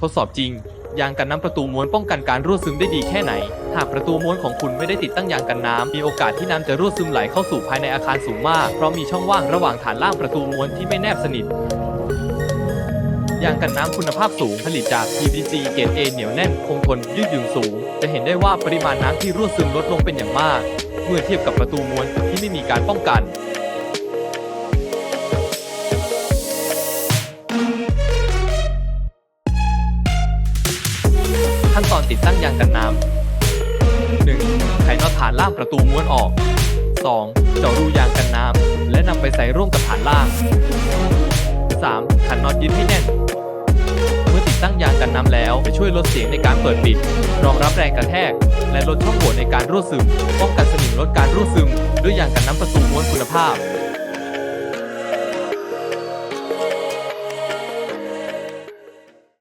ทดสอบจริง ยางกันน้ำประตูม้วนป้องกันการรั่วซึมได้ดีแค่ไหน หากประตูม้วนของคุณไม่ได้ติดตั้งยางกันน้ำมีโอกาสที่น้ำจะรั่วซึมไหลเข้าสู่ภายในอาคารสูงมาก เพราะมีช่องว่างระหว่างฐานล่างประตูม้วนที่ไม่แนบสนิทยางกันน้ำคุณภาพสูงผลิตจาก PVC เกรด A เหนียวแน่น คงทน ยืดหยุ่นสูง จะเห็นได้ว่าปริมาณน้ำที่รั่วซึมลดลงเป็นอย่างมาก เมื่อเทียบกับประตูม้วนที่ไม่มีการป้องกัน ขั้นตอนติดตั้งยางกันน้ำ 1. ไขน็อตฐานล่างประตูม้วนออก 2. เจาะรูยางกันน้ำ และนำไปใส่ร่วมกับฐานล่าง 3. ขันน็อตยึดให้แน่น เมื่อติดตั้งยางกันน้ำแล้วจะช่วยลดเสียงในการเปิดปิด รองรับแรงกระแทก และลดช่องโหว่ในการรั่วซึม ป้องกันสนิมลดการรั่วซึม ด้วยยางกันน้ำประตูม้วนคุณภาพ